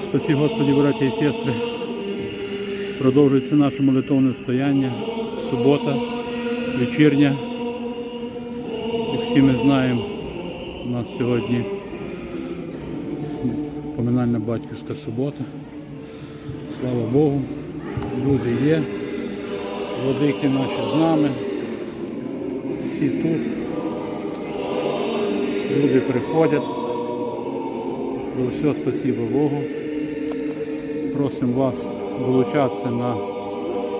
Спасі Господі, браття і сестри. Продовжується наше молитовне стояння. Субота, вечірня. Як всі ми знаємо, у нас сьогодні поминальна батьківська субота. Слава Богу, люди є, владики наші з нами, всі тут. Люди приходять. За все спасибо Богу. Просимо вас долучатися на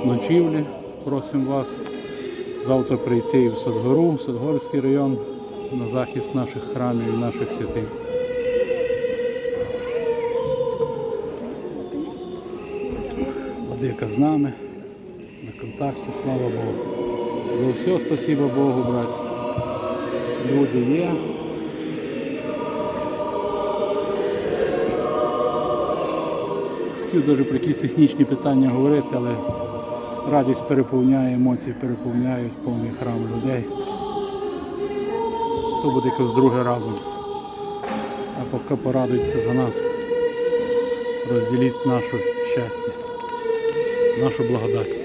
ночівлі. Просимо вас завтра прийти в Садгору, в Садгорський район на захист наших храмів і наших святих. Владика з нами, на контакті, слава Богу. За все спасибо Богу, брат. Люди є. Хотів дуже про якісь технічні питання говорити, але радість переповняє, емоції переповняють повний храм людей. То буде якось друге разом. А поки порадуйтеся за нас. Розділіть наше щастя, нашу благодать.